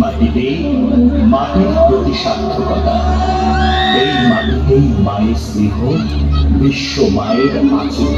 মাটিতেই মাটির প্রতি সার্থকতা। এই মাটিতেই মায়ের স্নেহ বিশ্ব মায়ের আচুর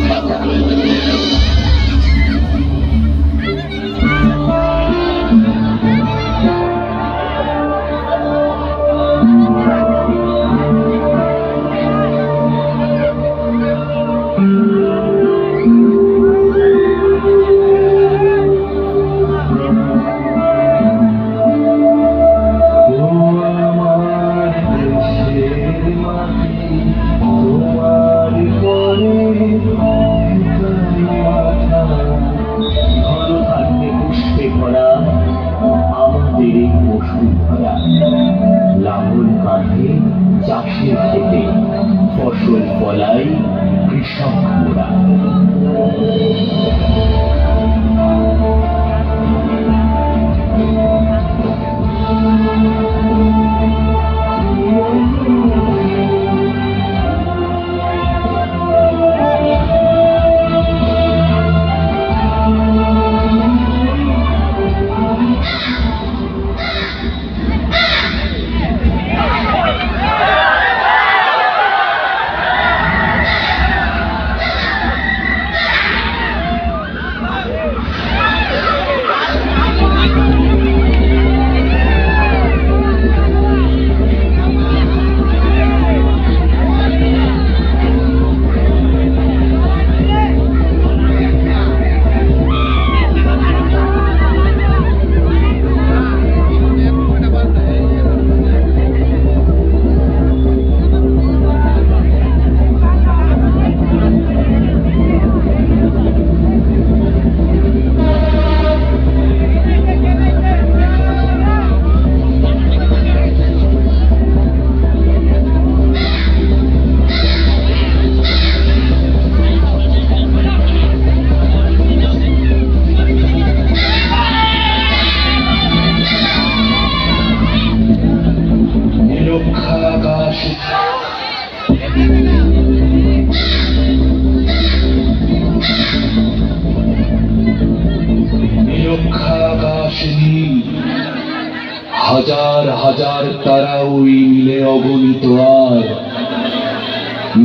হাজার তারা ওই নীলে অগণিত আর।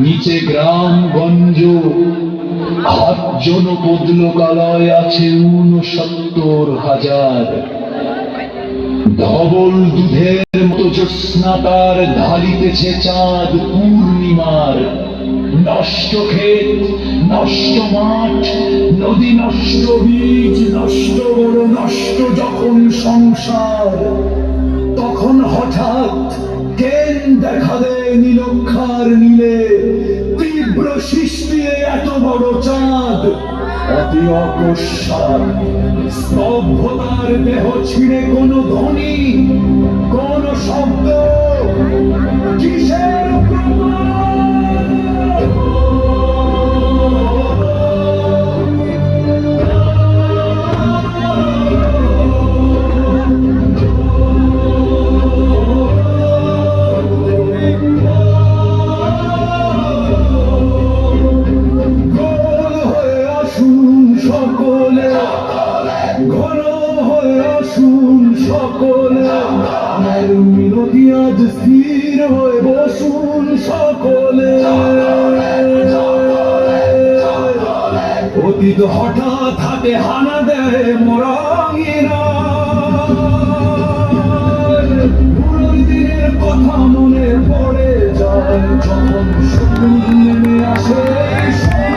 নিচে গ্রাম গঞ্জ হাত জন কালয় আছে ঊনসত্তর হাজার। ধবল দুধের মতো জ্যোৎস্না তার ঢালিতেছে চাঁদ পূর্ণিমার। নষ্ট ক্ষেত, নষ্ট মাঠ, নদী নষ্ট বীজ, নষ্ট বড় নষ্ট যখন সংসার। তখন হঠাৎ কেন দেখা দেয় নীলক্ষার নীলে। তীব্র সৃষ্টি এত বড় চাঁদ। অতি অকস্মাৎ স্তব্ধতার দেহ ছিঁড়ে কোন ধ্বনি, কোন শব্দ। অতীত হঠাৎ হাতে হানা দেয় দিনের কথা মনে পড়ে যায় যখন শুরু নেমে আসে।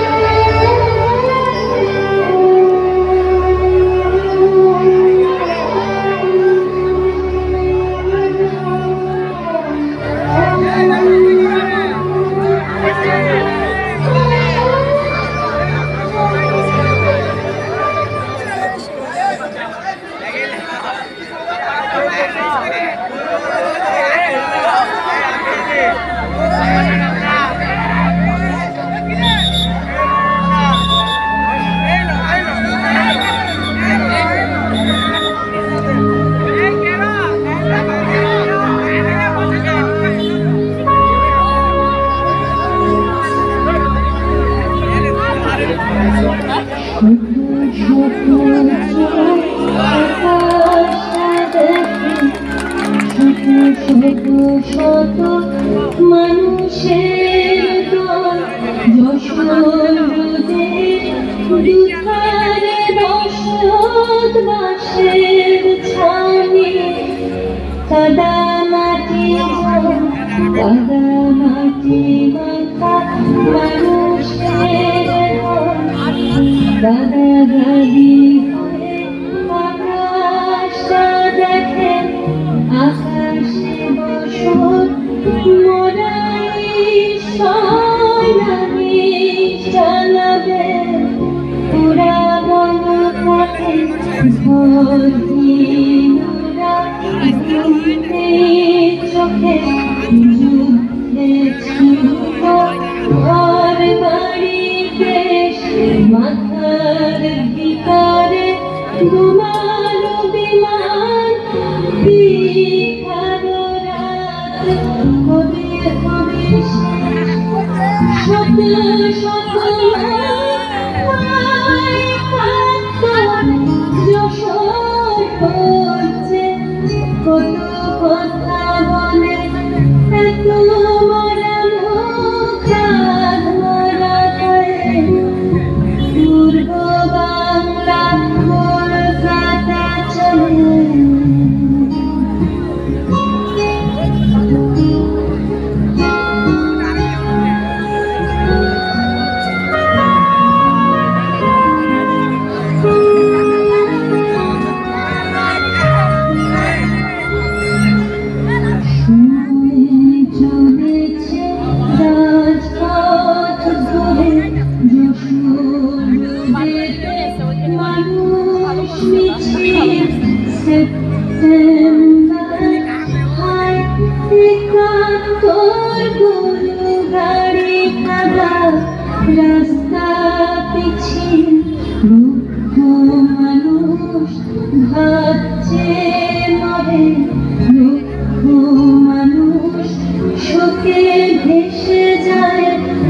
সে তো Jessore Lord. Oh.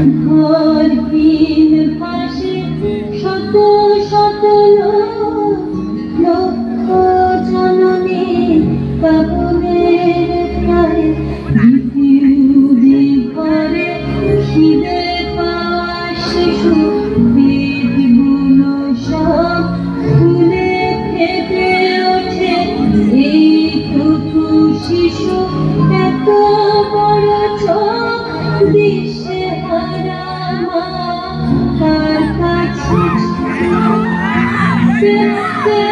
Oh. Yeah.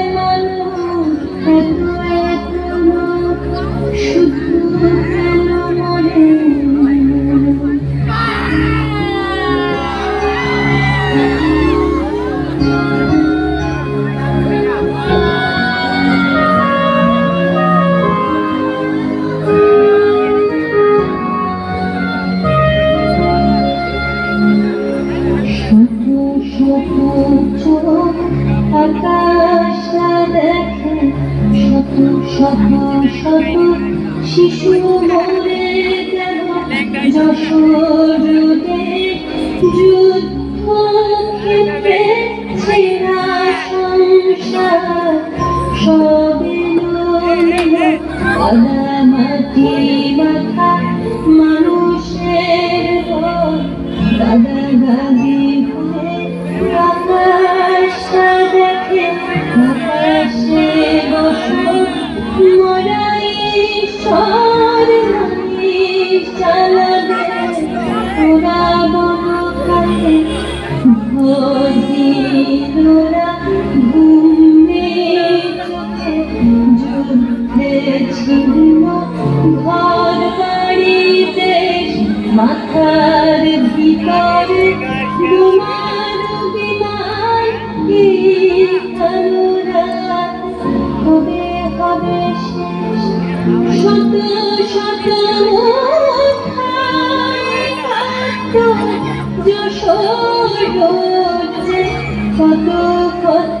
ঘর বাড়িতে মাথার ভিতরে তোমার বিনাই কি কবে হবে শেষ শত শত যশোর কত কত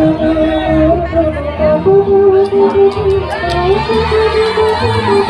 Thank you.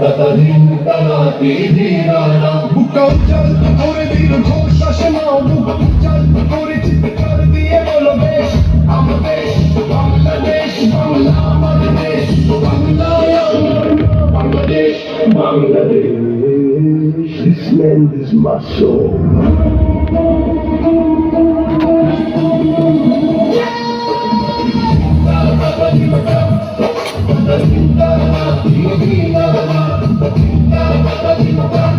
ততদিন তলাতে দিনানা বুক উজ্জ্বল করে দিল ঘোষ আসে না বুক উজ্জ্বল করে চিৎকার দিয়ে বলো দেশ আমার দেশ বাংলাদেশ বাংলা আমার দেশ Bangla Bangladesh Bangladesh This land is my soul. people